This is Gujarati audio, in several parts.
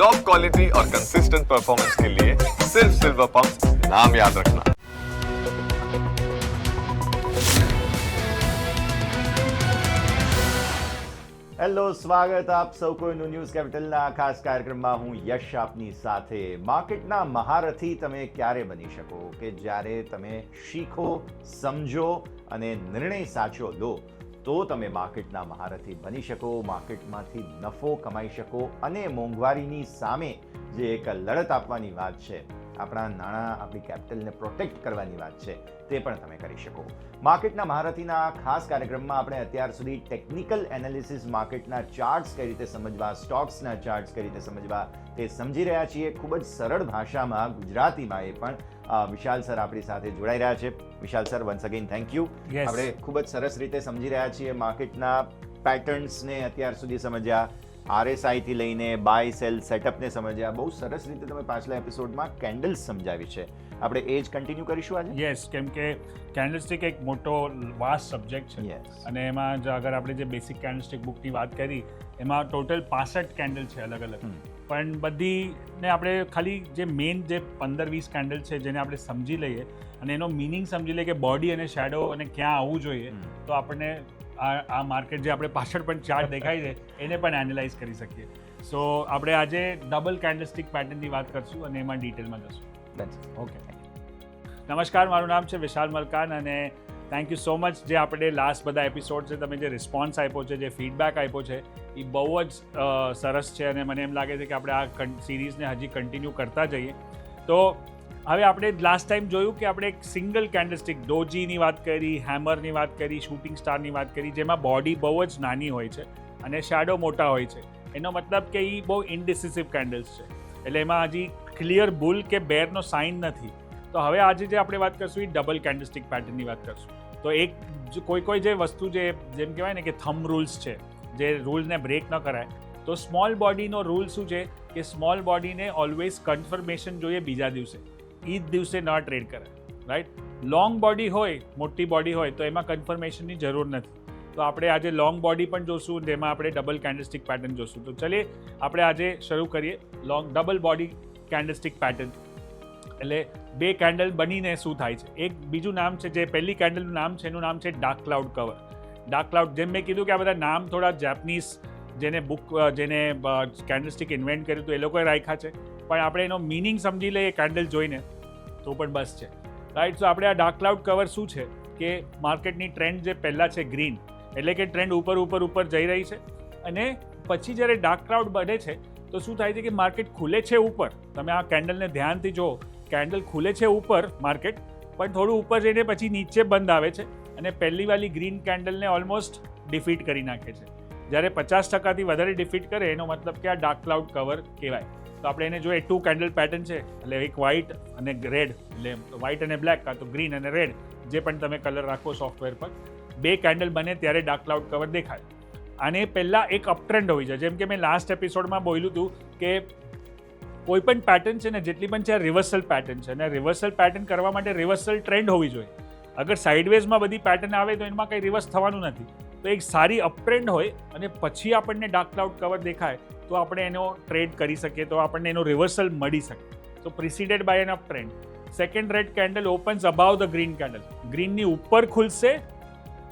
टॉप क्वालिटी और कंसिस्टेंट परफॉर्मेंस के लिए सिर्फ सिल्वर पंप नाम याद रखना હેલો સ્વાગત આપ સૌ કોઈનું ન્યૂઝ કેપિટલના ખાસ કાર્યક્રમમાં હું યશ આપની સાથે માર્કેટના મહારથી તમે ક્યારે બની શકો કે જ્યારે તમે શીખો સમજો અને નિર્ણય સાચો લો તો તમે માર્કેટના મહારથી બની શકો, માર્કેટમાંથી નફો કમાઈ શકો અને મોંઘવારીની સામે જે એક લડત આપવાની વાત છે, આપણા નાણાં આપણી કેપિટલને પ્રોટેક્ટ કરવાની વાત છે, તે પણ તમે કરી શકો. માર્કેટના મહારથીના ખાસ કાર્યક્રમમાં આપણે અત્યાર સુધી ટેકનિકલ એનાલિસિસ માર્કેટના ચાર્ટ્સ કઈ રીતે સમજવા સ્ટોક્સના ચાર્ટ્સ કઈ રીતે સમજવા તે સમજી રહ્યા છીએ. ખૂબ જ સરળ ભાષામાં ગુજરાતીમાં એ પણ વિશાલ સર આપણી સાથે જોડાઈ રહ્યા છે. Vishal sir once again thank you આપણે ખૂબ જ સરસ રીતે સમજી રહ્યા છીએ માર્કેટના પેટર્ન્સને અત્યાર સુધી સમજ્યા આરએસઆઈથી થી લઈને બાય સેલ સેટઅપને સમજ્યા. બહુ સરસ રીતે તમે પાછલા એપિસોડમાં કેન્ડલ્સ સમજાવી છે. આપણે એ જ કન્ટિન્યુ કરીશું આજે? યસ કેમ કે કેન્ડલસ્ટિક એક મોટો વાસ્ટ સબ્જેક્ટ છે. અને એમાં જો અગર આપણે જે બેસિક કેન્ડલસ્ટિક બુકની વાત કરી એમાં ટોટલ પાસઠ કેન્ડલ છે અલગ અલગ. પણ બધીને આપણે ખાલી જે મેઇન જે પંદર વીસ કેન્ડલ છે જેને આપણે સમજી લઈએ અને એનો મિનિંગ સમજી લઈએ કે બોડી અને શેડો અને ક્યાં આવવું જોઈએ તો આપણને આ આ માર્કેટ જે આપણે પાછળ પણ ચાર્ટ દેખાય છે એને પણ એનાલાઇઝ કરી શકીએ. સો આપણે આજે ડબલ કેન્ડલસ્ટિક પેટર્નની વાત કરશું અને એમાં ડિટેલમાં જશું. ઓકે નમસ્કાર, મારું નામ છે વિશાલ મલકાન અને થેન્ક યુ સો મચ જે આપણે લાસ્ટ બધા એપિસોડ છે, તમે જે રિસ્પોન્સ આપ્યો છે, જે ફીડબેક આપ્યો છે, એ બહુ જ સરસ છે અને મને એમ લાગે છે કે આપણે આ સિરીઝને હજી કન્ટિન્યુ કરતા જઈએ. તો હવે આપણે લાસ્ટ ટાઈમ જોયું કે આપણે એક સિંગલ કેન્ડલસ્ટિક ડોજીની વાત કરી હેમરની વાત કરી શૂટિંગ સ્ટારની વાત કરી, જેમાં બોડી બહુ જ નાની હોય છે અને શેડો મોટા હોય છે. એનો મતલબ કે એ બહુ ઇનડિસિસિવ કેન્ડલ્સ છે. એટલે એમાં હજી ક્લિયર બુલ કે બેરનો સાઇન નથી. તો હવે આજે જે આપણે વાત કરશું એ ડબલ કેન્ડલસ્ટિક પેટર્નની વાત કરશું. તો એક કોઈ કોઈ જે વસ્તુ જે, જેમ કહેવાય ને કે થમ રૂલ્સ છે, જે રૂલને બ્રેક ન કરાય, તો સ્મોલ બોડીનો રૂલ શું છે કે સ્મોલ બોડીને ઓલવેઝ કન્ફર્મેશન જોઈએ બીજા દિવસે. એ જ દિવસે ન ટ્રેડ કરાય રાઈટ લોંગ બોડી હોય, મોટી બોડી હોય, તો એમાં કન્ફર્મેશનની જરૂર નથી. તો આપણે આજે લોંગ બોડી પણ જોશું, જેમાં આપણે ડબલ કેન્ડલસ્ટિક પેટર્ન જોશું. તો ચલીએ, આપણે આજે શરૂ કરીએ long double body candlestick pattern એટલે બે કેન્ડલ બનીને શું થાય છે? એક બીજું નામ છે જે પહેલી કેન્ડલનું નામ છે, એનું નામ છે dark cloud cover dark cloud જેમ મેં કીધું કે આ બધા નામ થોડા જેપનીઝ જેને બુક જેને કેન્ડલસ્ટિક ઇન્વેન્ટ કર્યું હતું એ લોકોએ રાખ્યા છે. પણ આપણે એનો મિનિંગ સમજી લઈએ કેન્ડલ જોઈને, તો પણ બસ છે. રાઈટ સો આપણે આ ડાર્ક ક્લાઉડ કવર શું છે? કે માર્કેટની ટ્રેન્ડ જે પહેલાં છે ગ્રીન એટલે કે ટ્રેન્ડ ઉપર ઉપર ઉપર જઈ રહી છે. અને પછી જ્યારે ડાર્ક ક્લાઉડ બને છે, તો શું થાય છે કે માર્કેટ ખુલે છે ઉપર. તમે આ કેન્ડલને ધ્યાનથી જુઓ કેન્ડલ ખુલે છે ઉપર માર્કેટ, પણ થોડું ઉપર જઈને પછી નીચે બંધ આવે છે અને પહેલી વાલી ગ્રીન કેન્ડલને ઓલમોસ્ટ ડિફીટ કરી નાખે છે. જ્યારે પચાસ ટકાથી વધારે ડિફીટ કરે, એનો મતલબ કે આ ડાર્ક ક્લાઉડ કવર કહેવાય. તો આપણે એને જોઈએ ટુ કેન્ડલ પેટર્ન છે, એટલે એક વ્હાઇટ અને રેડ એટલે વ્હાઇટ અને બ્લેક કાં તો ગ્રીન અને રેડ જે પણ તમે કલર રાખો સોફ્ટવેર પર. બે કેન્ડલ બને ત્યારે ડાર્ક ક્લાઉડ કવર દેખાય. આને પહેલાં એક અપટ્રેન્ડ હોય છે. જેમ કે મેં લાસ્ટ એપિસોડમાં બોલ્યું હતું કે કોઈ પણ પેટર્ન છે ને, જેટલી પણ છે રિવર્સલ પેટર્ન છે. અને રિવર્સલ પેટર્ન કરવા માટે રિવર્સલ ટ્રેન્ડ હોવી જોઈએ. અગર સાઇડવેઝમાં બધી પેટર્ન આવે તો એમાં કંઈ રિવર્સ થવાનું નથી. તો એક સારી અપટ્રેન્ડ હોય અને પછી આપણને ડાર્ક ક્લાઉડ કવર દેખાય, તો આપણે એનો ટ્રેડ કરી શકીએ, તો આપણને એનો રિવર્સલ મળી શકે. તો preceded by an up trend second red candle opens above the green candle ગ્રીનની ઉપર ખુલશે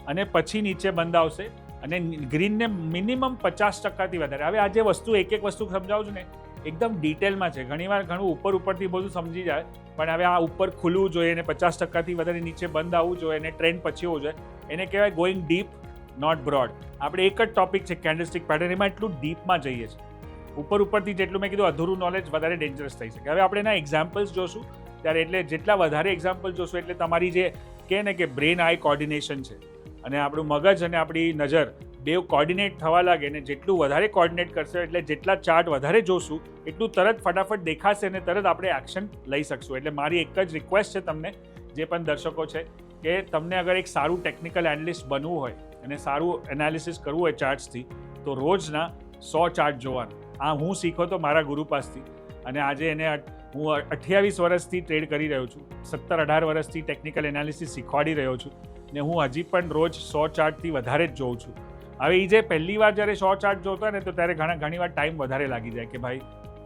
અને પછી નીચે બંધ આવશે. અને ગ્રીનને મિનિમમ પચાસ ટકાથી વધારે. હવે આ જે વસ્તુ એક એક વસ્તુ સમજાવું છું ને એકદમ ડિટેલમાં છે. ઘણીવાર ઘણું ઉપર ઉપરથી બધું સમજી જાય, પણ હવે આ ઉપર ખુલવું જોઈએ અને પચાસ ટકાથી વધારે નીચે બંધ આવવું જોઈએ અને ટ્રેન્ડ પછી હોવું જોઈએ. એને કહેવાય ગોઈંગ ડીપ નોટ બ્રોડ આપણે એક જ ટોપિક છે કેન્ડલસ્ટિક પેટર્ન એમાં એટલું ડીપમાં જઈએ છીએ. ઉપર ઉપરથી જેટલું મેં કીધું, અધૂરું નોલેજ વધારે ડેન્જરસ થઈ શકે. હવે આપણે એના એક્ઝામ્પલ્સ જોશું. ત્યારે એટલે જેટલા વધારે એક્ઝામ્પલ જોશું, એટલે તમારી જે કહે ને કે બ્રેન આઈ કોર્ડિનેશન છે. અને આપણું મગજ અને આપણી નજર બેવ કોર્ડિનેટ થવા લાગે ને જેટલું વધારે કોર્ડિનેટ કરશે એટલે જેટલા ચાર્ટ વધારે જોશું, એટલું તરત ફટાફટ દેખાશે અને તરત આપણે એક્શન લઈ શકશું. એટલે મારી એક જ રિક્વેસ્ટ છે તમને, જે પણ દર્શકો છે, કે તમને અગર એક સારું ટેકનિકલ એનાલિસ્ટ બનવું હોય અને સારું એનાલિસિસ કરવું હોય ચાર્ટ્સથી તો રોજના સો ચાર્ટ જોવાના. આ હું શીખો તો મારા ગુરુ પાસથી. અને આજે એને હું અઠ્યાવીસ વર્ષથી ટ્રેડ કરી રહ્યો છું. સત્તર અઢાર વર્ષથી ટેકનિકલ એનાલિસિસ શીખવાડી રહ્યો છું. ને હું હજી પણ રોજ સો ચાર્ટથી વધારે જ જોઉં છું. હવે એ જે પહેલી વાર જ્યારે સો ચાર્ટ જોતો ને, તો ત્યારે ઘણા ઘણી વાર ટાઈમ વધારે લાગી જાય કે ભાઈ,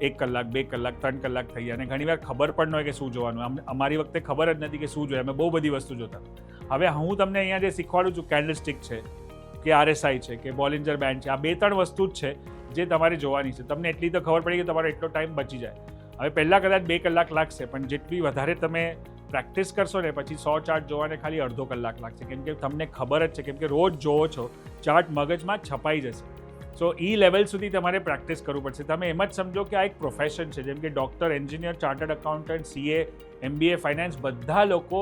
એક કલાક, બે કલાક, ત્રણ કલાક થઈ જાય અને ઘણી વાર ખબર પણ ન હોય કે શું જોવાનું. અમારી વખતે ખબર જ નથી કે શું જોઈએ અમે બહુ બધી વસ્તુ જોતા. હવે હું તમને અહીંયા જે શીખવાડું છું કેન્ડલ સ્ટિક છે, કે આરએસઆઈ છે, કે બોલિન્જર બેન્ડ છે, આ બે ત્રણ વસ્તુ જ છે જે તમારે જોવાની છે. તમને એટલી તો ખબર પડી કે તમારો એટલો ટાઈમ બચી જાય. હવે પહેલાં કદાચ બે કલાક લાગશે, પણ જેટલી વધારે તમે પ્રેક્ટિસ કરશો ને પછી સો ચાર્ટ જોવાને ખાલી અડધો કલાક લાગશે. કેમ કે તમને ખબર જ છે, કેમ કે રોજ જોવો છો, ચાર્ટ મગજમાં છપાઈ જશે. સો એ લેવલ સુધી તમારે પ્રેક્ટિસ કરવું પડશે. તમે એમ જ સમજો કે આ એક પ્રોફેશન છે, જેમ કે doctor engineer chartered accountant CA MBA finance બધા લોકો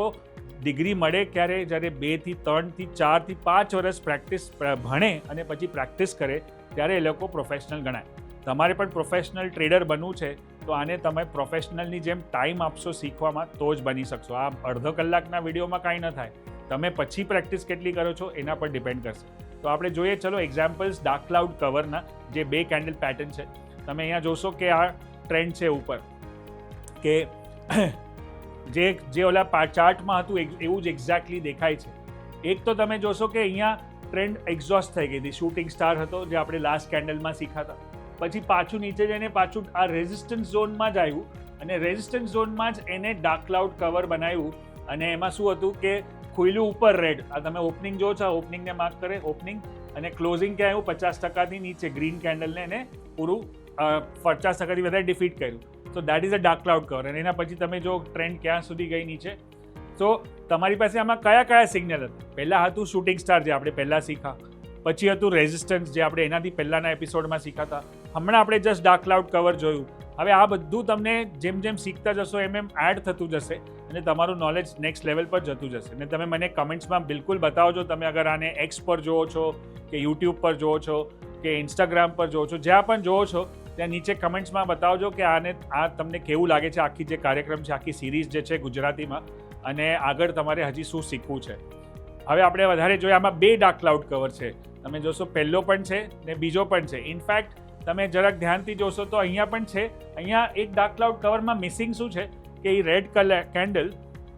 ડિગ્રી મળે ક્યારે? જ્યારે બેથી ત્રણથી ચારથી પાંચ વર્ષ પ્રેક્ટિસ ભણે અને પછી પ્રેક્ટિસ કરે, ત્યારે એ લોકો પ્રોફેશનલ ગણાય. તમારે પણ પ્રોફેશનલ ટ્રેડર બનવું છે. તો આને તમે પ્રોફેશનલની જેમ ટાઈમ આપશો શીખવામાં, તો જ બની શકશો. આ અડધો કલાકના વિડીયોમાં કાંઈ ન થાય. તમે પછી પ્રેક્ટિસ કેટલી કરો છો, એના પર ડિપેન્ડ કરશે. તો આપણે જોઈએ, ચલો એક્ઝામ્પલ્સ ડાર્ક ક્લાઉડ કવરના જે બે કેન્ડલ પેટર્ન છે. તમે અહીંયા જોશો કે આ ટ્રેન્ડ છે ઉપર. કે જે જે ઓલા ચાર્ટમાં હતું એવું જ એક્ઝેક્ટલી દેખાય છે. એક તો તમે જોશો કે અહીંયા ટ્રેન્ડ એક્ઝોસ્ટ થઈ ગઈ હતી. શૂટિંગ સ્ટાર હતો, જે આપણે લાસ્ટ કેન્ડલમાં શીખાતા. પછી પાછું નીચે જઈને પાછું આ રેઝિસ્ટન્સ ઝોનમાં જ આવ્યું અને રેઝિસ્ટન્સ ઝોનમાં જ એને ડાર્ક ક્લાઉડ કવર બનાવ્યું અને એમાં શું હતું કે ખુલ્લું ઉપર રેડ આ તમે ઓપનિંગ જો છો ઓપનિંગને માર્ક કરે ઓપનિંગ અને ક્લોઝિંગ ક્યાં આવ્યું? પચાસ ટકાથી નીચે. ગ્રીન કેન્ડલને એને પૂરું પચાસ ટકાથી વધારે ડિફીટ કર્યું. તો that is a dark cloud cover અને એના પછી તમે જો ટ્રેન્ડ ક્યાં સુધી ગઈ નીચે? તો તમારી પાસે આમાં કયા કયા સિગ્નલ હતા? પહેલાં હતું શૂટિંગ સ્ટાર જે આપણે પહેલાં શીખા. પછી હતું રેઝિસ્ટન્સ જે આપણે એનાથી પહેલાંના એપિસોડમાં શીખાતા. હમણાં આપણે જસ્ટ ડાર્ક ક્લાઉડ કવર જોયું. હવે આ બધું તમને જેમ જેમ શીખતા જશો, એમ એમ એડ થતું જશે અને તમારું નોલેજ નેક્સ્ટ લેવલ પર જતું જશે. અને તમે મને કમેન્ટ્સમાં બિલકુલ બતાવજો, તમે અગર આને એક્સ પર જોવો છો, કે યુટ્યુબ પર જોવો છો, કે ઇન્સ્ટાગ્રામ પર જોવો છો, જ્યાં પણ જોવો છો, ત્યાં નીચે કમેન્ટ્સમાં બતાવજો કે આને, આ તમને કેવું લાગે છે, આખી જે કાર્યક્રમ છે, આખી સિરીઝ જે છે ગુજરાતીમાં, અને આગળ તમારે હજી શું શીખવું છે. હવે આપણે વધારે જોઈએ આમાં બે ડાર્ક ક્લાઉડ કવર છે. તમે જોશો, પહેલો પણ છે ને બીજો પણ છે. ઇનફેક્ટ તમે જરાક ધ્યાનથી જોશો તો અહીંયા પણ છે. અહીંયા એક ડાર્ક ક્લાઉડ કવરમાં મિસિંગ શું છે કે એ રેડ કલર કેન્ડલ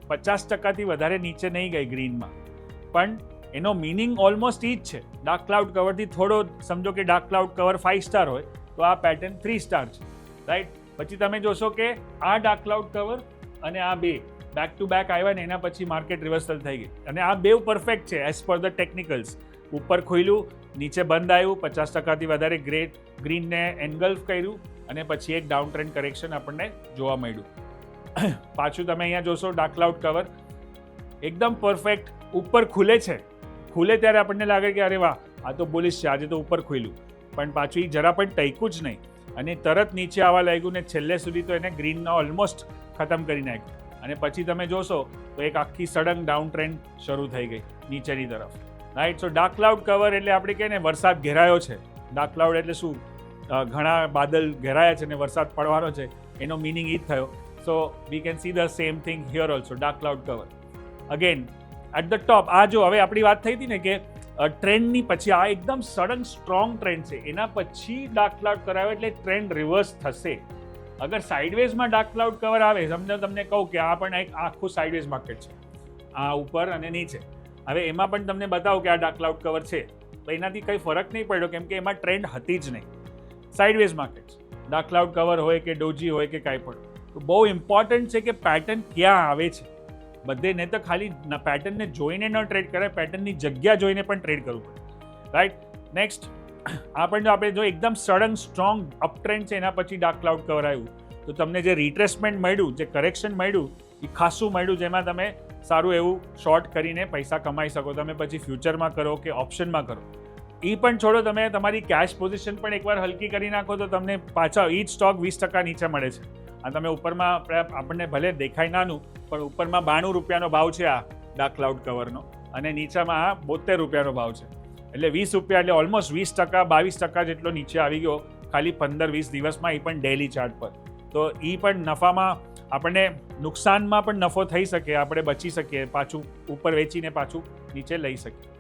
પચાસ ટકાથી વધારે નીચે નહીં ગઈ ગ્રીનમાં. પણ એનો મિનિંગ ઓલમોસ્ટ ઈ જ છે. ડાર્ક ક્લાઉડ કવરથી થોડો સમજો કે dark cloud cover five star હોય, તો આ પેટર્ન થ્રી સ્ટાર છે. રાઈટ પછી તમે જોશો કે આ ડાર્ક ક્લાઉડ કવર અને આ બે બેક ટુ બેક આવ્યા ને એના પછી માર્કેટ રિવર્સલ થઈ ગઈ. અને આ બેવ પરફેક્ટ છે એઝ પર ધ ટેકનિકલ્સ ઉપર ખુલ્યું નીચે બંધ આવ્યું, પચાસ ટકાથી વધારે ગ્રેટ ગ્રીનને એન્ગલ્ફ કર્યું અને પછી એક ડાઉન ટ્રેન્ડ કરેક્શન આપણને જોવા મળ્યું. પાછું તમે અહીંયા જોશો ડાર્ક ક્લાઉડ કવર એકદમ પરફેક્ટ ઉપર ખુલે છે. ખુલે ત્યારે આપણને લાગે કે અરે વાહ, આ તો બોલીશ છે, આજે તો ઉપર ખુલ્યું પણ પાછું એ જરા પણ ટૈકું જ નહીં. અને તરત નીચે આવવા લાગ્યું ને છેલ્લે સુધી તો એને ગ્રીનનો ઓલમોસ્ટ ખતમ કરી નાખ્યું. અને પછી તમે જોશો, તો એક આખી સડન ડાઉન ટ્રેન્ડ શરૂ થઈ ગઈ નીચેની તરફ. Right so dark cloud cover એટલે આપણે કહીએ ને વરસાદ ઘેરાયો છે. ડાર્ક ક્લાઉડ એટલે શું? ઘણા બાદલ ઘેરાયા છે ને વરસાદ પડવાનો છે. એનો મિનિંગ એ જ થયો. So we can see the same thing here also dark cloud cover again at the top આ જો હવે આપણી વાત થઈ હતી ને કે ટ્રેન્ડની પછી આ એકદમ સડન સ્ટ્રોંગ ટ્રેન્ડ છે. એના પછી ડાર્ક ક્લાઉડ કરાવે એટલે ટ્રેન્ડ રિવર્સ થશે. અગર સાઇડવેઝમાં ડાર્ક ક્લાઉડ કવર આવે, સમજો તમને કહું કે આ પણ એક આખું સાઇડવેઝ માર્કેટ છે. આ ઉપર અને નીચે. હવે એમાં પણ તમને બતાવું કે આ ડાર્ક ક્લાઉડ કવર છે. તો એનાથી કંઈ ફરક નહીં પડ્યો, કેમ કે એમાં ટ્રેન્ડ હતી જ નહીં. Sideways market dark cloud cover હોય કે ડોજી હોય કે કાંઈ પણ. તો બહુ ઇમ્પોર્ટન્ટ છે કે પેટર્ન ક્યાં આવે છે. બધે ને તો ખાલી પેટર્નને જોઈને ન ટ્રેડ કરાય પેટર્નની જગ્યા જોઈને પણ ટ્રેડ કરવું પડે. રાઈટ નેક્સ્ટ આ પણ જો આપણે જો એકદમ સડન સ્ટ્રોંગ અપટ્રેન્ડ છે, એના પછી ડાર્ક ક્લાઉડ કવર આવ્યું. તો તમને જે રિટ્રેસમેન્ટ મળ્યું, જે કરેક્શન મળ્યું, એ ખાસું મળ્યું, જેમાં તમે સારું એવું શોર્ટ કરીને પૈસા કમાઈ શકો. તમે પછી ફ્યુચરમાં કરો કે ઓપ્શનમાં કરો. એ પણ છોડો, તમે તમારી કેશ પોઝિશન પણ એકવાર હલકી કરી નાખો તો તમને પાછા એ જ સ્ટોક વીસ ટકા નીચે મળે છે. અને તમે ઉપરમાં આપણે- આપણને ભલે દેખાય નાનું, પણ ઉપરમાં બાણું રૂપિયાનો ભાવ છે આ ડાર્ક ક્લાઉડ કવરનો અને નીચામાં આ બોતેર રૂપિયાનો ભાવ છે. એટલે વીસ રૂપિયા એટલે ઓલમોસ્ટ વીસ ટકા, બાવીસ ટકા જેટલો નીચે આવી ગયો. ખાલી પંદર વીસ દિવસમાં એ પણ ડેલી ચાર્ટ પર. તો એ પણ નફામાં આપણને નુકસાનમાં પણ નફો થઈ શકે, આપણે બચી શકીએ, પાછું ઉપર વેચીને પાછું નીચે લઈ શકીએ.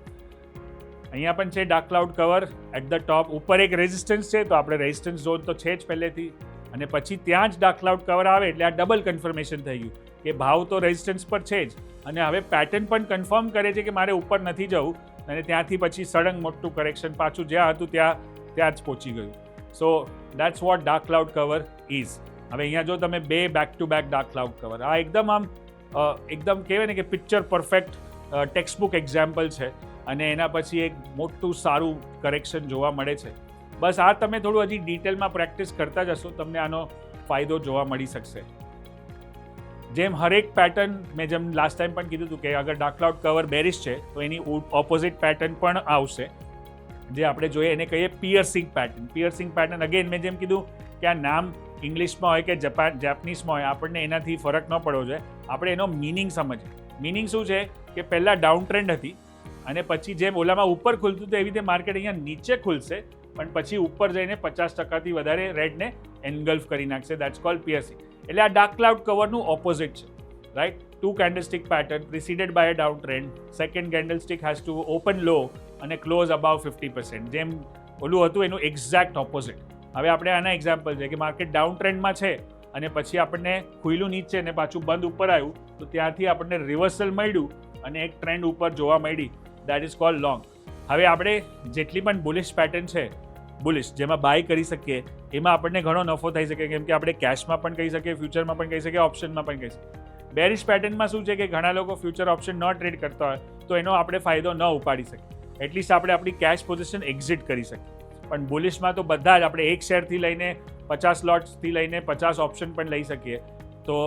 અહીંયા પણ છે dark cloud cover at the top ઉપર એક રેઝિસ્ટન્સ છે, તો આપણે રેઝિસ્ટન્સ ઝોન તો છે જ પહેલેથી. અને પછી ત્યાં જ ડાર્ક ક્લાઉડ કવર આવે એટલે આ ડબલ કન્ફર્મેશન થઈ ગયું, કે ભાવ તો રેઝિસ્ટન્સ પર છે જ. અને હવે પેટર્ન પણ કન્ફર્મ કરે છે કે મારે ઉપર નથી જવું, અને ત્યાંથી પછી સડંગ મોટું કરેક્શન પાછું જ્યાં હતું ત્યાં ત્યાં જ પહોંચી ગયું. So that's what dark cloud cover is હવે અહીંયા જો તમે બે back to back dark cover આ એકદમ આમ એકદમ કહેવાય ને કે પિક્ચર પરફેક્ટ ટેક્સ્ટબુક એક્ઝામ્પલ છે અને એના પછી એક મોટું સારું કરેક્શન જોવા મળે છે. બસ આ તમે થોડું હજી ડિટેલમાં પ્રેક્ટિસ કરતા જશો, તમને આનો ફાયદો જોવા મળી શકશે. જેમ હરેક પેટર્ન મેં જેમ લાસ્ટ ટાઈમ પણ કીધું હતું કે અગર ડાર્ક ક્લાઉડ કવર બેરિશ છે, તો એની ઓપોઝિટ પેટર્ન પણ આવશે. જે આપણે જોઈએ એને કહીએ piercing pattern piercing pattern again મેં જેમ કીધું કે આ નામ ઇંગ્લિશમાં હોય કે જપાન જાપનીઝમાં હોય, આપણને એનાથી ફરક ન પડવો જોઈએ. આપણે એનો મિનિંગ સમજીએ. મિનિંગ શું છે? કે પહેલાં ડાઉન ટ્રેન્ડ હતી અને પછી જેમ ઓલામાં ઉપર ખુલતું હતું એવી રીતે માર્કેટ અહીંયા નીચે ખુલશે, પણ પછી ઉપર જઈને પચાસ ટકાથી વધારે રેડને એન્ગલ્ફ કરી નાખશે. દેટ્સ કોલ પીએસસી એટલે આ ડાર્ક ક્લાઉડ કવરનું ઓપોઝિટ છે. Right two candlestick pattern preceded by a down trend second candlestick has to open low અને ક્લોઝ અબાવ ફિફ્ટી પર્સન્ટ જેમ ઓલું હતું, એનું એક્ઝેક્ટ ઓપોઝિટ હવે આપણે આના એક્ઝામ્પલ છે કે માર્કેટ ડાઉન ટ્રેન્ડમાં છે અને પછી આપણને ખુલ્લું નીચે ને પાછું બંધ ઉપર આવ્યું, તો ત્યાંથી આપણને રિવર્સલ મળ્યું અને એક ટ્રેન્ડ ઉપર જોવા મળી. દેટ ઇઝ કોલ લોંગ હવે આપણે જેટલી પણ બુલિશ પેટર્ન છે બુલિશ જેમાં બાય કરી શકીએ, એમાં આપણને ઘણો નફો થઈ શકે, કેમ કે આપણે કેશમાં પણ કહી શકીએ ફ્યુચરમાં પણ કહી શકીએ ઓપ્શનમાં પણ કહી શકીએ. બેરિશ પેટર્નમાં શું છે કે ઘણા લોકો ફ્યુચર ઓપ્શન ન ટ્રેડ કરતા હોય, તો એનો આપણે ફાયદો ન ઉપાડી શકીએ. એટલીસ્ટ આપણે આપણી કેશ પોઝિશન એક્ઝિટ કરી શકીએ. પણ બુલિશમાં તો બધા જ આપણે એક શેરથી લઈને પચાસ લોટ્સથી લઈને પચાસ ઓપ્શન પણ લઈ શકીએ. તો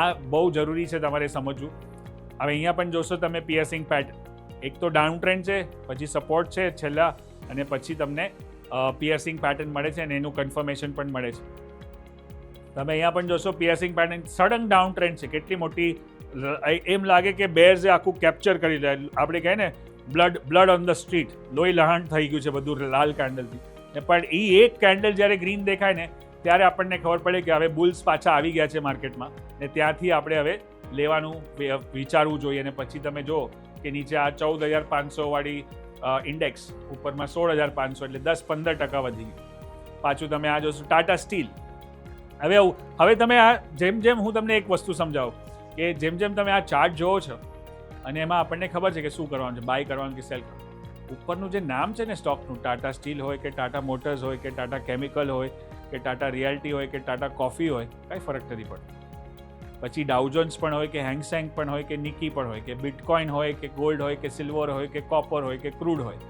આ બહુ જરૂરી છે તમારે સમજવું. હવે અહીંયા પણ જોશો તમે પિયર્સિંગ પેટર્ન એક તો ડાઉન ટ્રેન્ડ છે, પછી સપોર્ટ છે છેલ્લા, અને પછી તમને પિયર્સિંગ પેટર્ન મળે છે અને એનું કન્ફર્મેશન પણ મળે છે. તમે અહીંયા પણ જોશો piercing pattern sudden down trend છે. કેટલી મોટી એમ લાગે કે બેર્સે આખું કેપ્ચર કરી લે. આપણે કહે ને blood blood on the street લોહી લહાણ થઈ ગયું છે બધું લાલ કેન્ડલથી પણ એ એક કેન્ડલ જ્યારે ગ્રીન દેખાય ને, ત્યારે આપણને ખબર પડે કે હવે બુલ્સ પાછા આવી ગયા છે માર્કેટમાં ને ત્યાંથી આપણે હવે લેવાનું વિચારવું જોઈએ. અને પછી તમે જો કે નીચે આ ચૌદ હજાર પાંચસો વાળી ઇન્ડેક્સ ઉપરમાં સોળ હજાર પાંચસો એટલે દસ પંદર ટકા વધી ગયું. પાછું તમે આ જોશો ટાટા સ્ટીલ હવે હવે તમે આ જેમ જેમ હું તમને એક વસ્તુ સમજાવું. કે જેમ જેમ તમે આ ચાર્ટ જોવો છો અને એમાં આપણને ખબર છે કે શું કરવાનું છે બાય કરવાનું કે સેલ કરવાનું ઉપરનું જે નામ છે ને સ્ટોકનું ટાટા સ્ટીલ હોય કે ટાટા મોટર્સ હોય કે ટાટા કેમિકલ હોય કે ટાટા રિયાલ્ટી હોય કે ટાટા કોફી હોય કાંઈ ફરક નથી પડતો પછી ડાઉજોન્સ પણ હોય કે હેંગસેંગ પણ હોય કે નિકી પણ હોય કે બિટકોઇન હોય કે ગોલ્ડ હોય કે સિલ્વર હોય કે કોપર હોય કે ક્રૂડ હોય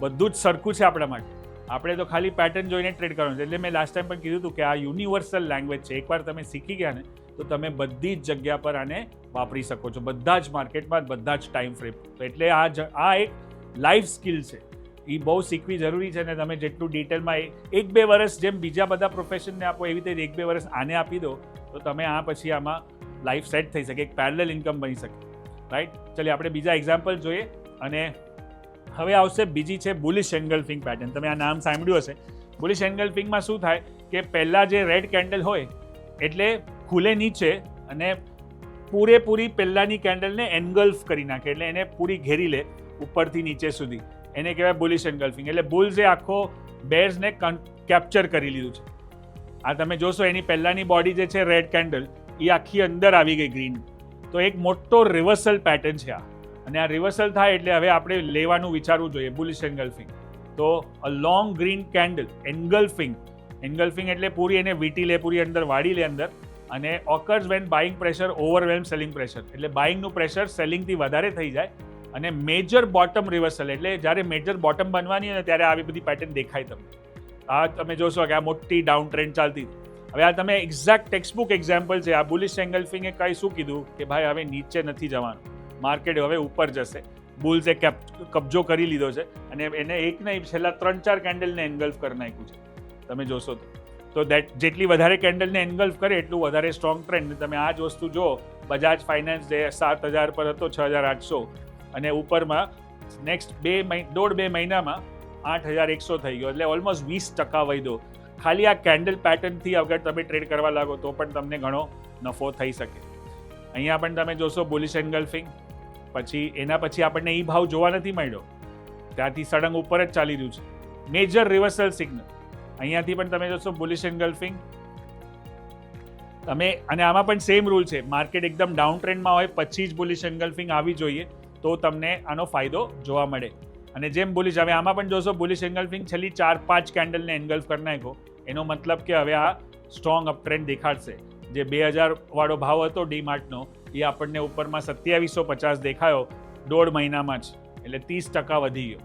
બધું જ સરખું છે આપણા માટે આપણે તો ખાલી પેટર્ન જોઈને ટ્રેડ કરવાનું છે એટલે મેં લાસ્ટ ટાઈમ પણ કીધું હતું કે આ યુનિવર્સલ લેંગ્વેજ છે એકવાર તમે શીખી ગયા ને તો તમે બધી જ જગ્યા પર આને વાપરી શકો છો. બધા જ માર્કેટમાં બધા જ ટાઈમ ફ્રેમ એટલે આ જ, આ એક લાઈફ સ્કિલ છે. એ બહુ શીખવી જરૂરી છે ને તમે જેટલું ડિટેલમાં એક બે વર્ષ જેમ બીજા બધા પ્રોફેશનને આપો એવી રીતે એક બે વર્ષ આને આપી દો, તો તમે આ પછી આમાં લાઈફ સેટ થઈ શકે, એક પેરેલલ ઇન્કમ બની શકે. રાઈટ ચલીએ આપણે બીજા એક્ઝામ્પલ જોઈએ અને હવે આવશે બીજી છે બુલિશ એન્ગલ્ફિંગ પેટર્ન તમે આ નામ સાંભળ્યું હશે. બુલિશ એન્ગલ્ફિંગમાં શું થાય? કે પહેલાં જે રેડ કેન્ડલ હોય, એટલે ખુલે નીચે અને પૂરેપૂરી પહેલાંની કેન્ડલને એન્ગલ્ફ કરી નાખે એટલે એને પૂરી ઘેરી લે ઉપરથી નીચે સુધી. એને કહેવાય બુલિશ એન્ગલ્ફિંગ એટલે બુલ્સે આખો બેર્સને કેપ્ચર કરી લીધું છે. આ તમે જોશો એની પહેલાંની બોડી જે છે રેડ કેન્ડલ એ આખી અંદર આવી ગઈ ગ્રીન તો એક મોટો રિવર્સલ પેટર્ન છે આ. અને આ રિવર્સલ થાય એટલે હવે આપણે લેવાનું વિચારવું જોઈએ બુલિશ એન્ગલ્ફિંગ તો a long green candle engulfing engulfing એટલે પૂરી એને વીટી લે, પૂરી અંદર વાળી લે અંદર. અને occurs when buying pressure overwhelm selling pressure એટલે બાઇંગનું પ્રેશર સેલિંગથી વધારે થઈ જાય અને મેજર બોટમ રિવર્સલ એટલે જ્યારે મેજર બોટમ બનવાની હોય ને ત્યારે આવી બધી પેટર્ન દેખાય તમને. આ તમે જોશો કે આ મોટી ડાઉન ટ્રેન્ડ ચાલતી હવે આ તમે એક્ઝેક્ટ ટેક્સ્ટબુક એક્ઝામ્પલ છે, આ બુલિશ એન્ગલ્ફિંગે કઈ શું કીધું? કે ભાઈ હવે નીચે નથી જવાનું. માર્કેટ હવે ઉપર જશે. બુલ્સે કબજો કરી લીધો છે અને એને એક નહીં, છેલ્લા ત્રણ ચાર કેન્ડલને એન્ગલ્ફ કરી નાખ્યું છે. તમે જોશો તો. તો દેટ જેટલી વધારે કેન્ડલને એન્ગલ્ફ કરે, એટલું વધારે સ્ટ્રોંગ ટ્રેન્ડ તમે આ જ વસ્તુ જો બજાજ ફાઇનાન્સ જે સાત હજાર પર હતો, છ હજાર આઠસો. અને ઉપરમાં નેક્સ્ટ બે દોઢ બે મહિનામાં આઠ હજાર એકસો થઈ ગયો. એટલે ઓલમોસ્ટ વીસ ટકા વધ્યો. ખાલી આ કેન્ડલ પેટર્નથી અગર તમે ટ્રેડ કરવા લાગો, તો પણ તમને ઘણો નફો થઈ શકે. અહીંયા પણ તમે જોશો બુલિશ એન્ગલ્ફિંગ પછી, એના પછી આપણને એ ભાવ જોવા નથી મળ્યો. ત્યાંથી સળંગ ઉપર જ ચાલી રહ્યું છે. મેજર રિવર્સલ સિગ્નલ અહીંયાથી પણ તમે જોશો બુલિશ એન્ગલ્ફિંગ તમે અને આમાં પણ સેમ રૂલ છે. માર્કેટ એકદમ ડાઉન ટ્રેન્ડમાં હોય, પછી જ બુલિશ એન્ગલ્ફિંગ આવી જોઈએ, તો તમને આનો ફાયદો જોવા મળે. અને જેમ બુલિશ હવે આમાં પણ જોશો બુલિશ એન્ગલ્ફિંગ છેલ્લી ચાર, પાંચ કેન્ડલને એન્ગલ્ફ કરી નાખો એનો મતલબ કે હવે આ સ્ટ્રોંગ અપ ટ્રેન્ડ દેખાડશે. જે બે હજાર વાળો ભાવ હતો ડીમાર્ટનો એ આપણને ઉપરમાં સત્યાવીસો પચાસ દેખાયો દોઢ મહિનામાં જ. એટલે ત્રીસ ટકા વધી ગયો.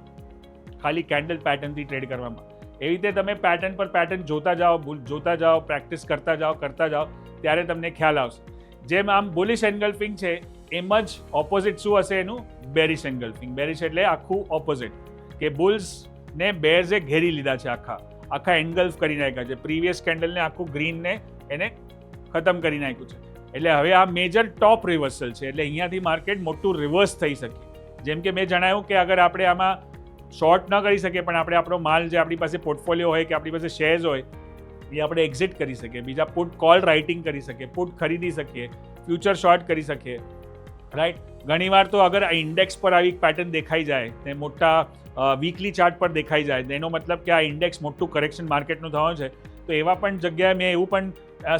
ખાલી કેન્ડલ પેટર્નથી ટ્રેડ કરવામાં. એવી રીતે તમે પેટર્ન પર પેટર્ન જોતા જાઓ જોતા જાઓ પ્રેક્ટિસ કરતા જાઓ કરતા જાઓ, ત્યારે તમને ખ્યાલ આવશે. જેમ આમ બુલિશ એન્ગલ્ફિંગ છે, એમ જ ઓપોઝિટ શું હશે એનું? બેરિશ એન્ગલ્ફિંગ બેરિશ એટલે આખું ઓપોઝિટ કે બુલ્સને બેર્સે ઘેરી લીધા છે આખા. આખા એન્ગલ્ફ કરી નાખ્યા છે. પ્રીવિયસ કેન્ડલને આખું ગ્રીનને એને ખતમ કરી નાખ્યું છે. એટલે હવે આ મેજર ટોપ રિવર્સલ છે. એટલે અહીંયાથી માર્કેટ મોટું રિવર્સ થઈ શકે. જેમ કે મેં જણાવ્યું કે અગર આપણે આમાં શોર્ટ ન કરી શકીએ, પણ આપણે આપણો માલ જે આપણી પાસે પોર્ટફોલિયો હોય કે આપણી પાસે શેર્સ હોય, એ આપણે એક્ઝિટ કરી શકીએ. બીજા પુટ કોલ રાઇટિંગ કરી શકીએ પુટ ખરીદી શકીએ ફ્યુચર શોર્ટ કરી શકીએ. રાઈટ ઘણીવાર તો અગર આ ઇન્ડેક્સ પર આવી પેટર્ન દેખાઈ જાય, ને મોટા વીકલી ચાર્ટ પર દેખાઈ જાય એનો મતલબ કે આ ઇન્ડેક્સ મોટું કરેક્શન માર્કેટનું થવાનું છે. તો એવા પણ જગ્યાએ મેં એવું પણ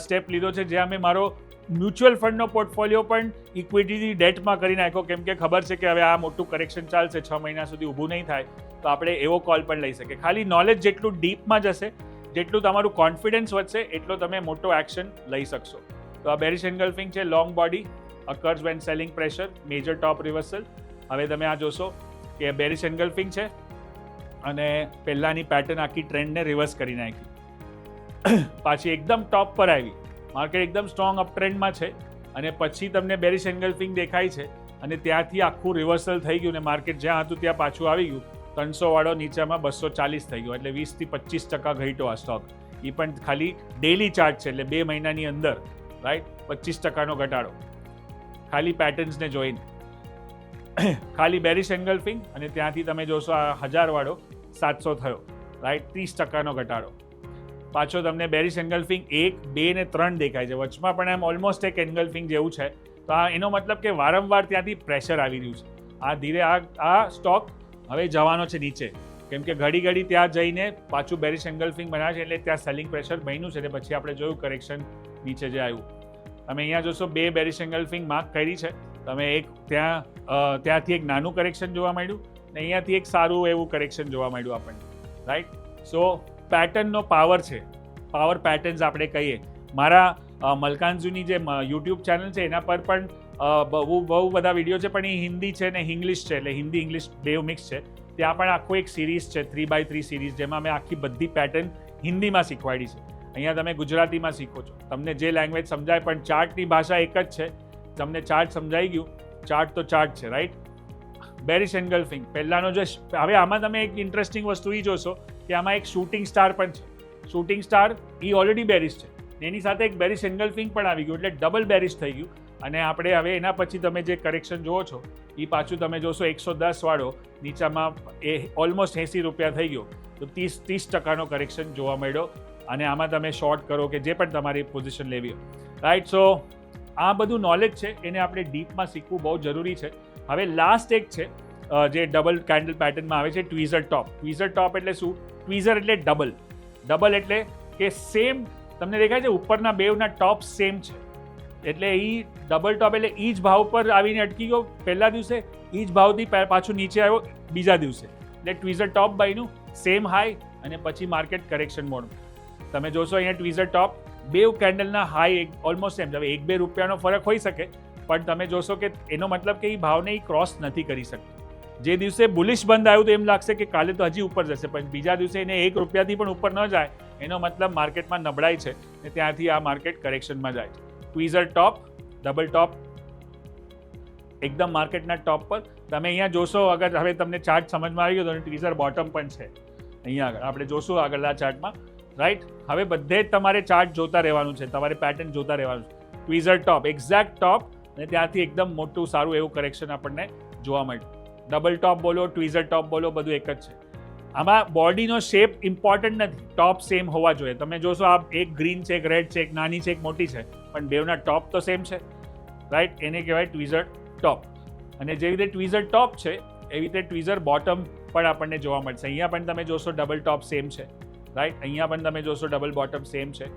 સ્ટેપ લીધો છે, જ્યાં મેં મારો મ્યુચ્યુઅલ ફંડનો પોર્ટફોલિયો પણ ઇક્વિટીથી ડેટમાં કરી નાખ્યો. કેમ કે ખબર છે કે હવે આ મોટું કરેક્શન ચાલશે, છ મહિના સુધી ઊભું નહીં થાય, તો આપણે એવો કોલ પણ લઈ શકીએ. ખાલી નોલેજ જેટલું ડીપમાં જશે, જેટલું તમારું કોન્ફિડન્સ વધશે, એટલો તમે મોટો એક્શન લઈ શકશો. તો આ બેરિશ એન્ગલ્ફિંગ છે long body occurs when selling pressure major top reversal હવે તમે આ જોશો કે બેરિશ એન્ગલ્ફિંગ છે, અને પહેલાંની પેટર્ન આખી ટ્રેન્ડને રિવર્સ કરી નાખી. પાછી એકદમ ટોપ પર આવી. માર્કેટ એકદમ સ્ટ્રોંગ અપટ્રેન્ડમાં છે અને પછી તમને બેરિશ એન્ગલ્ફિંગ દેખાય છે અને ત્યાંથી આખું રિવર્સલ થઈ ગયું ને માર્કેટ જ્યાં હતું ત્યાં પાછું આવી ગયું. ત્રણસોવાળો નીચામાં બસો ચાલીસ થઈ ગયો એટલે વીસથી પચીસ ટકા ઘટ્યો આ સ્ટોક એ પણ ખાલી ડેલી ચાર્ટ છે એટલે બે મહિનાની અંદર રાઈટ પચીસ ટકાનો ઘટાડો. ખાલી પેટર્ન્સને જોઈને. ખાલી બેરિશ એન્ગલ્ફિંગ અને ત્યાંથી તમે જોશો આ હજારવાળો સાતસો થયો રાઈટ ત્રીસ ટકાનો ઘટાડો. પાછો તમને બેરિશ એન્ગલ્ફિંગ એક, બે ને ત્રણ દેખાય છે. વચમાં પણ એમ ઓલમોસ્ટ એક એન્ગલ્ફિંગ જેવું છે. તો આ એનો મતલબ કે વારંવાર ત્યાંથી પ્રેશર આવી રહ્યું છે. આ ધીરે આ આ સ્ટોક હવે જવાનો છે નીચે. કેમ કે ઘડી ઘડી ત્યાં જઈને પાછું બેરિશ એન્ગલ્ફિંગ બનાવે છે એટલે ત્યાં સેલિંગ પ્રેશર બન્યું છે. ને પછી આપણે જોયું કરેક્શન નીચે જે આવ્યું. તમે અહીંયા જોશો બે બેરિશ એન્ગલ્ફિંગ માર્ક કરી છે. તમે એક ત્યાં ત્યાંથી એક નાનું કરેક્શન જોવા મળ્યું ને અહીંયાથી એક સારું એવું કરેક્શન જોવા મળ્યું આપણને. રાઈટ સો પેટર્નનો પાવર છે. પાવર પેટર્ન્સ આપણે કહીએ. મારા મલકાંજુની જે યુટ્યુબ ચેનલ છે, એના પર પણ બહુ બહુ બધા વીડિયો છે, પણ એ હિન્દી છે ને ઇંગ્લિશ છે, એટલે હિન્દી ઇંગ્લિશ બેવ મિક્સ છે. ત્યાં પણ આખું એક સિરીઝ છે થ્રી બાય થ્રી સિરીઝ જેમાં મેં આખી બધી પેટર્ન હિન્દીમાં શીખવાડી છે. અહીંયા તમે ગુજરાતીમાં શીખો છો. તમને જે લેંગ્વેજ સમજાય, પણ ચાર્ટની ભાષા એક જ છે. તમને ચાર્ટ સમજાઈ ગયું ચાર્ટ તો ચાર્ટ છે રાઈટ બેરિશ એન્ગલ્ફિંગ પહેલાંનો જે હવે આમાં તમે એક ઇન્ટરેસ્ટિંગ વસ્તુ એ જોશો કે આમાં એક શૂટિંગ સ્ટાર પણ છે. શૂટિંગ સ્ટાર એ ઓલરેડી બેરિશ છે. એની સાથે એક બેરિશ એન્ગલ્ફિંગ પણ આવી ગયું, એટલે ડબલ બેરિશ થઈ ગયું. અને આપણે હવે એના પછી તમે જે કરેક્શન જુઓ છો એ પાછું તમે જોશો એકસો દસવાળો નીચામાં એ ઓલમોસ્ટ એંસી રૂપિયા થઈ ગયો. તો ત્રીસ ત્રીસ ટકાનો કરેક્શન જોવા મળ્યો. અને આમાં તમે શોર્ટ કરો કે જે પણ તમારી પોઝિશન લેવી હોય. રાઈટ સો આ બધું નોલેજ છે, એને આપણે ડીપમાં શીખવું બહુ જરૂરી છે. હવે લાસ્ટ એક છે જે ડબલ કેન્ડલ પેટર્નમાં આવે છે ટ્વીઝર ટોપ ટ્વીઝર ટોપ એટલે શું? ટ્વીઝર એટલે ડબલ ડબલ એટલે કે સેમ તમને દેખાય છે ઉપરના બેવના ટોપ સેમ છે. એટલે એ ડબલ ટોપ એટલે એ જ ભાવ પર આવીને અટકી ગયો. પહેલા દિવસે એ જ ભાવથી પાછું નીચે આવ્યો, બીજા દિવસે. એટલે ટ્વીઝર ટોપ બાયનું સેમ હાઈ અને પછી માર્કેટ કરેક્શન મોડ તમે જોશો અહીંયા ટ્વીઝર ટોપ બે કેન્ડલના હાઈ એક ઓલમોસ્ટ સેમ હવે એક બે રૂપિયાનો ફરક હોઈ શકે, પણ તમે જોશો કે એનો મતલબ કે એ ભાવને એ ક્રોસ નથી કરી શકતો. જે દિવસે બુલિશ બંધ આવ્યું તો એમ લાગશે કે કાલે તો હજી ઉપર જશે, પણ બીજા દિવસે એને એક રૂપિયાથી પણ ઉપર ન જાય, એનો મતલબ માર્કેટમાં નબળાઈ છે ને ત્યાંથી આ માર્કેટ કરેક્શનમાં જાય છે. ટ્વીઝર ટોપ ડબલ ટોપ એકદમ માર્કેટના ટોપ પર. તમે અહીંયા જોશો, અગર હવે તમને ચાર્ટ સમજમાં આવી ગયો તો ટ્વીઝર બોટમ પણ છે. અહીંયા આગળ, આપણે જોશું આગળના ચાર્ટમાં રાઈટ હવે બધે જ તમારે ચાર્ટ જોતા રહેવાનું છે, તમારે પેટર્ન જોતા રહેવાનું છે. ટ્વીઝર ટોપ એક્ઝેક્ટ ટોપ અને ત્યાંથી એકદમ મોટું સારું એવું કરેક્શન આપણને જોવા મળ્યું. ડબલ ટોપ બોલો ટ્વીઝર ટોપ બોલો, બધું એક જ છે. આમાં બોડીનો શેપ ઇમ્પોર્ટન્ટ નથી. ટોપ સેમ હોવા જોઈએ. તમે જોશો આ એક ગ્રીન છે, એક રેડ છે, એક નાની છે, એક મોટી છે, પણ બેવના ટોપ તો સેમ છે. રાઈટ એને કહેવાય ટ્વીઝર ટોપ અને જેવી રીતે ટ્વીઝર ટોપ છે, એવી રીતે ટ્વીઝર બોટમ પણ આપણને જોવા મળશે. અહીંયા પણ તમે જોશો ડબલ ટોપ સેમ છે. રાઈટ અહીંયા પણ તમે જોશો ડબલ બોટમ સેમ છે.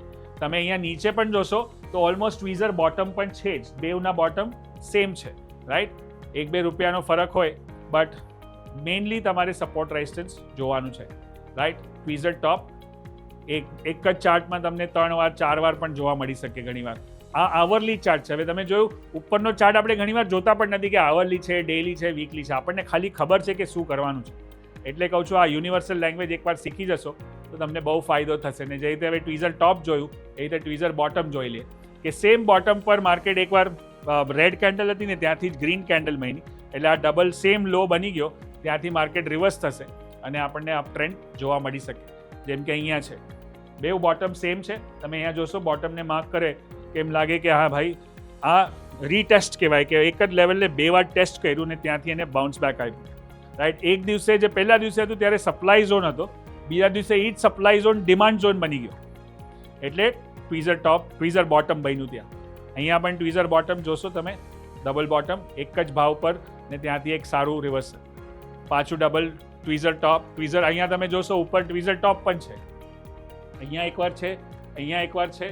તમે અહીંયા નીચે પણ જોશો, તો ઓલમોસ્ટ ટ્વીઝર બોટમ પણ છે જ. બેવના બોટમ સેમ છે. રાઈટ એક બે રૂપિયાનો ફરક હોય બટ મેઇનલી તમારે સપોર્ટ રેઝિસ્ટન્સ જોવાનું છે. રાઈટ ટ્વીઝર ટોપ એક એક જ ચાર્ટમાં તમને ત્રણ વાર, ચાર વાર પણ જોવા મળી શકે ઘણીવાર. આ આવરલી ચાર્ટ છે. હવે તમે જોયું, ઉપરનો ચાર્ટ આપણે ઘણીવાર જોતા પણ નથી કે આવરલી છે ડેલી છે વીકલી છે. આપણને ખાલી ખબર છે કે શું કરવાનું છે. એટલે કહું છું, આ યુનિવર્સલ લેંગ્વેજ એકવાર શીખી જશો, તો તમને બહુ ફાયદો થશે. ને જે રીતે હવે ટ્વીઝર ટોપ જોયું, એ રીતે ટ્વીઝર બોટમ જોઈ લે. કે સેમ બોટમ પર માર્કેટ એકવાર રેડ કેન્ડલ હતી ને ત્યાંથી જ ગ્રીન કેન્ડલ બની એટલે આ ડબલ સેમ લો બની ગયો, ત્યાંથી માર્કેટ રિવર્સ થશે અને આપણને અપ ટ્રેન્ડ જોવા મળી શકે. જેમ કે અહીંયા છે. બે બોટમ સેમ છે. તમે અહીંયા જોશો બોટમને માર્ક કરે કે એમ લાગે કે હા ભાઈ, આ રીટેસ્ટ કહેવાય કે એક જ લેવલે બે વાર ટેસ્ટ કર્યું ને ત્યાંથી એને બાઉન્સ બેક આવ્યું. રાઈટ એક દિવસે જે પહેલા દિવસે હતું ત્યારે સપ્લાય ઝોન હતો. બીજા દિવસે એ જ સપ્લાય ઝોન ડિમાન્ડ ઝોન બની ગયો. એટલે ટ્વીઝર ટોપ ટ્વીઝર બોટમ બન્યું ત્યાં. અહીંયા પણ ટ્વીઝર બોટમ જોશો તમે ડબલ બોટમ એક જ ભાવ પર ને ત્યાંથી એક સારું રિવર્સ પાછું ડબલ ટ્વીઝર ટોપ ટ્વીઝર અહીંયા તમે જોશો, ઉપર ટ્વીઝર ટોપ પણ છે. અહીંયા એકવાર છે, અહીંયા એકવાર છે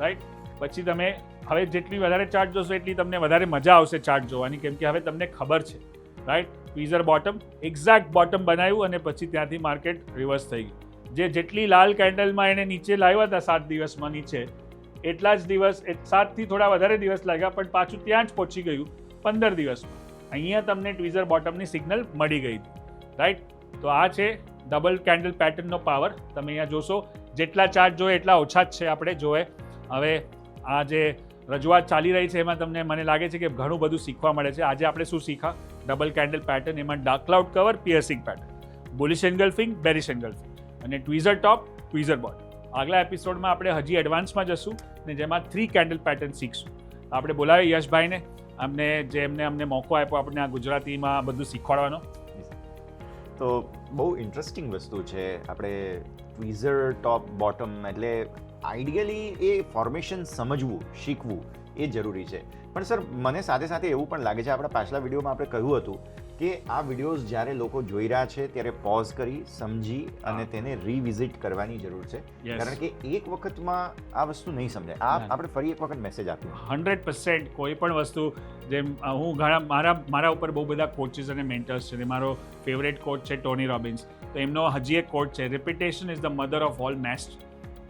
રાઈટ પછી તમે હવે જેટલી વધારે ચાર્ટ જોશો, એટલી તમને વધારે મજા આવશે ચાર્ટ જોવાની, કેમ કે હવે તમને ખબર છે right tweezer bottom exact bottom બનાવ્યું અને પછી ત્યાંથી માર્કેટ રિવર્સ થઈ ગયું. જે જેટલી લાલ કેન્ડલમાં એને નીચે લાવ્યા હતા સાત દિવસમાં નીચે એટલા જ દિવસ સાતથી થોડા વધારે દિવસ લાગ્યા, પણ પાછું ત્યાં જ પહોંચી ગયું પંદર દિવસમાં. અહીંયા તમને ટ્વીઝર બોટમની સિગ્નલ મળી ગઈ હતી. રાઈટ તો આ છે ડબલ કેન્ડલ પેટર્નનો પાવર તમે અહીંયા જોશો, જેટલા ચાર્જ જોઈએ એટલા ઓછા જ છે આપણે જોએ હવે આ જે રજૂઆત ચાલી રહી છે, એમાં તમને મને લાગે છે કે ઘણું બધું શીખવા મળે છે. આજે આપણે શું શીખા? ડબલ કેન્ડલ પેટર્ન એમાં dark cloud cover piercing pattern bullish engulfing bearish engulfing અને ટ્વીઝર ટોપ ટ્વીઝર બોટ આગલા એપિસોડમાં આપણે હજી એડવાન્સમાં જશું ને જેમાં થ્રી કેન્ડલ પેટર્ન શીખશું. આપણે બોલાવીએ યશભાઈને, અમને જે એમને અમને મોકો આપ્યો આપણને આ ગુજરાતીમાં બધું શીખવાડવાનો. તો બહુ ઇન્ટરેસ્ટિંગ વસ્તુ છે. આપણે ટ્વીઝર ટોપ બોટમ એટલે આઈડિયલી એ ફોર્મેશન સમજવું, શીખવું એ જરૂરી છે. પણ સર, મને સાથે સાથે એવું પણ લાગે છે, આપણા પાછલા વિડીયોમાં આપણે કહ્યું હતું કે આ વિડીયોઝ જ્યારે લોકો જોઈ રહ્યા છે ત્યારે પોઝ કરી સમજી અને તેને રિવિઝિટ કરવાની જરૂર છે. કારણ કે એક વખતમાં આ વસ્તુ નહીં સમજાય. આ આપણે ફરી એક વખત મેસેજ આપ્યો હંડ્રેડ પર્સન્ટ કોઈ પણ વસ્તુ જેમ હું ઘણા મારા મારા ઉપર બહુ બધા કોચિસ અને મેન્ટર્સ છે. મારો ફેવરેટ કોચ છે ટોની રોબિન્સ તો એમનો હજી એક કોચ છે. Repetition is the mother of all mastery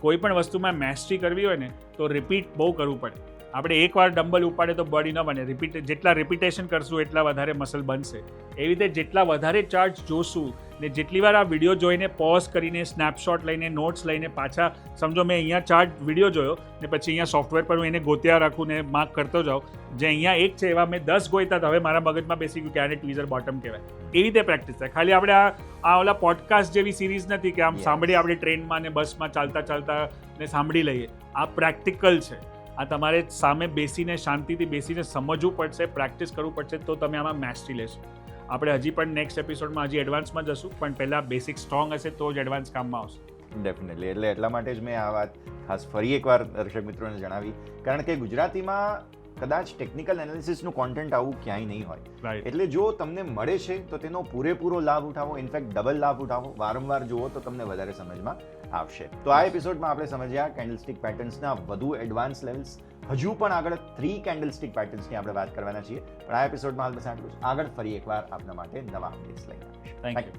કોઈ પણ વસ્તુમાં મેસ્ટ્રી કરવી હોય ને તો રિપીટ બહુ કરવું પડે. આપણે એકવાર ડમ્બલ ઉપાડે તો બોડી ન બને. રિપીટ જેટલા રિપીટેશન કરશું એટલા વધારે મસલ બનશે. એવી રીતે જેટલા વધારે ચાર્જ જોશું ને જેટલી વાર આ વીડિયો જોઈને પોઝ કરીને સ્નેપશોટ લઈને નોટ્સ લઈને પાછા સમજો મેં અહીંયા ચાર્ટ વીડિયો જોયો ને પછી અહીંયા સોફ્ટવેર પર હું એને ગોત્યા રાખું ને માર્ક કરતો જાઉં. જે અહીંયા એક છે એવા મેં દસ ગોઈતા હવે મારા મગજમાં બેસી ગયું કે આને ટ્વીઝર બોટમ કહેવાય. એવી રીતે પ્રેક્ટિસ થાય. ખાલી આપણે આ આ ઓલા પોડકાસ્ટ જેવી સિરીઝ નથી કે આમ. સાંભળીએ આપણે ટ્રેનમાં ને બસમાં ચાલતા ચાલતા ને સાંભળી લઈએ. આ પ્રેક્ટિકલ છે. આ તમારે સામે બેસીને શાંતિથી બેસીને સમજવું પડશે, પ્રેક્ટિસ કરવું પડશે, તો તમે આમાં મેસ્ટ્રી લેશો. આપણે હજી પણ નેક્સ્ટ એપિસોડમાં હજી એડવાન્સમાં જશું, પણ પહેલાં બેસિક સ્ટ્રોંગ હશે તો જ એડવાન્સ કામમાં આવશે. ડેફિનેટલી એટલે એટલા માટે જ મેં આ વાત ખાસ ફરી એકવાર દર્શક મિત્રોને જણાવી. કારણ કે ગુજરાતીમાં કદાચ ટેકનિકલ એનાલિસિસનું કોન્ટેન્ટ આવું ક્યાંય નહીં હોય. એટલે જો તમને મળે છે તો તેનો પૂરેપૂરો લાભ ઉઠાવો. ઇનફેક્ટ ડબલ લાભ ઉઠાવો. વારંવાર જુઓ તો તમને વધારે સમજમાં આવશે. તો આ એપિસોડમાં આપણે સમજ્યા કેન્ડલસ્ટિક પેટર્ન્સના વધુ એડવાન્સ લેવલ્સ હજુ પણ આગળ થ્રી કેન્ડલસ્ટિક પેટર્ન્સની આપણે વાત કરવાના છીએ. પણ આ એપિસોડમાં હાલ બસ આટલું જ. આગળ ફરી એકવાર આપના માટે નવા અપડેટ્સ લઈને આવીશ. Thank you